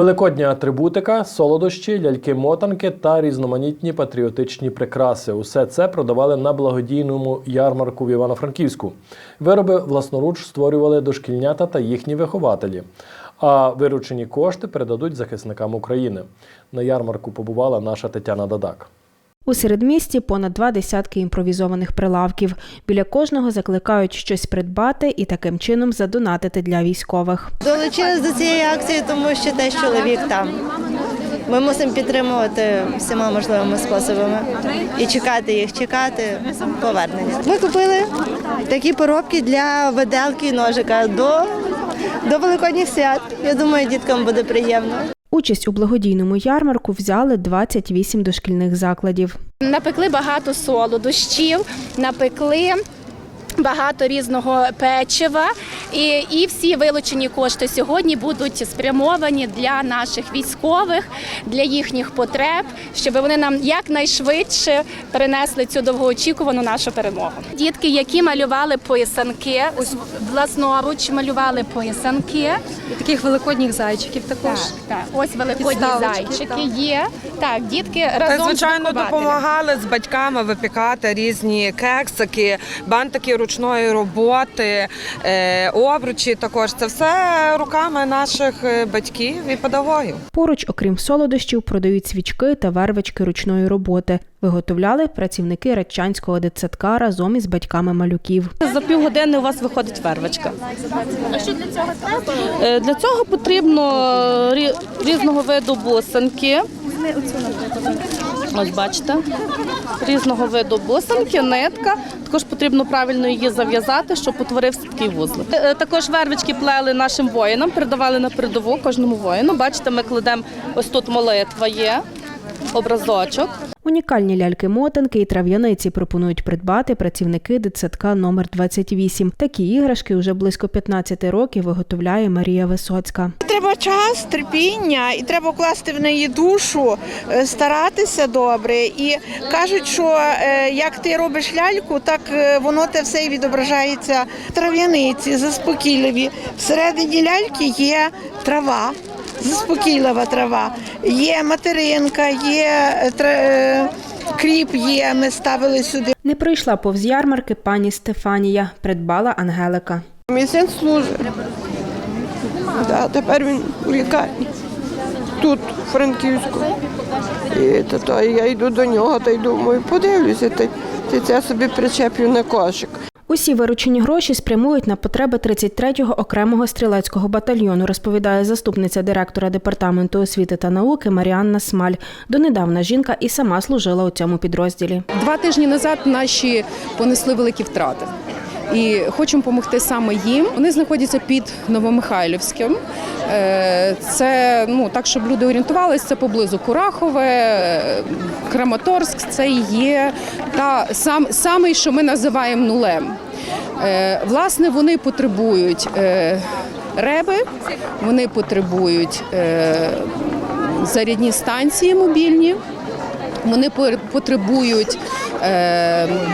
Великодня атрибутика, солодощі, ляльки-мотанки та різноманітні патріотичні прикраси. Усе це продавали на благодійному ярмарку в Івано-Франківську. Вироби власноруч створювали дошкільнята та їхні вихователі. А виручені кошти передадуть захисникам України. На ярмарку побувала наша Тетяна Дадак. У середмісті понад два десятки імпровізованих прилавків. Біля кожного закликають щось придбати і таким чином задонатити для військових. Долучилась до цієї акції, тому що теж чоловік там. Ми мусимо підтримувати всіма можливими способами і чекати їх, чекати повернення. Ми купили такі поробки для виделки і ножика до, до великодніх свят. Я думаю, діткам буде приємно. Участь у благодійному ярмарку взяли 28 дошкільних закладів. Напекли багато солодощів, напекли. Багато різного печива, і, і всі вилучені кошти сьогодні будуть спрямовані для наших військових, для їхніх потреб, щоб вони нам якнайшвидше принесли цю довгоочікувану нашу перемогу. Дітки, які малювали поясанки, ось власноруч малювали поясанки. І таких великодніх зайчиків також. Так, так. Ось великодні зайчики так. є. Так, дітки разом з звичайно, допомагали з батьками випікати різні кексики, бантики ручної роботи, е, обручі. Також це все руками наших е, батьків і педагогів. Поруч, окрім солодощів, продають свічки та вервички ручної роботи. Виготовляли працівники Радчанського дитсадка разом із батьками малюків. За півгодини у вас виходить вервичка. А що для цього треба? Для цього потрібно рі- різного виду бусинки. Ось бачите, різного виду бусинки, нитка. Також потрібно правильно її зав'язати, щоб утворився такий вузлик. Е, Також вервички плели нашим воїнам, передавали на передову кожному воїну. Бачите, ми кладемо ось тут молитва є, образочок. Унікальні ляльки-мотанки і трав'яниці пропонують придбати працівники дитсадка номер 28. Такі іграшки уже близько 15 років виготовляє Марія Висоцька. Треба час, терпіння, і треба вкласти в неї душу, е, старатися добре. І кажуть, що е, як ти робиш ляльку, так е, воно те все і відображається трав'яниці, заспокійливі. Всередині ляльки є трава. Заспокійлива трава, є материнка, є е, е, кріп, є. Ми ставили сюди. Не прийшла повз ярмарки пані Стефанія, придбала Ангелика. Мій син служить. Да, тепер він у лікарні. Тут, у Франківську. І то, то, я йду до нього та й думаю, подивлюся, та, та це собі причеплю на кошик. Усі виручені гроші спрямують на потреби 33-го окремого стрілецького батальйону, розповідає заступниця директора департаменту освіти та науки Маріанна Смаль. Донедавна жінка і сама служила у цьому підрозділі. Два тижні назад наші понесли великі втрати. І хочемо допомогти саме їм. Вони знаходяться під Новомихайлівським. Е, Це ну так, щоб люди орієнтувалися, це поблизу Курахове, е, Краматорськ. Це є та сам самий, що ми називаємо нулем. Е, Власне, вони потребують реби, вони потребують зарядні станції мобільні. Вони потребують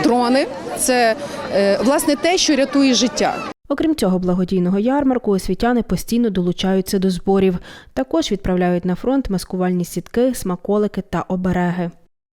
дрони. Це е, власне те, що рятує життя. Окрім цього благодійного ярмарку, освітяни постійно долучаються до зборів. Також відправляють на фронт маскувальні сітки, смаколики та обереги.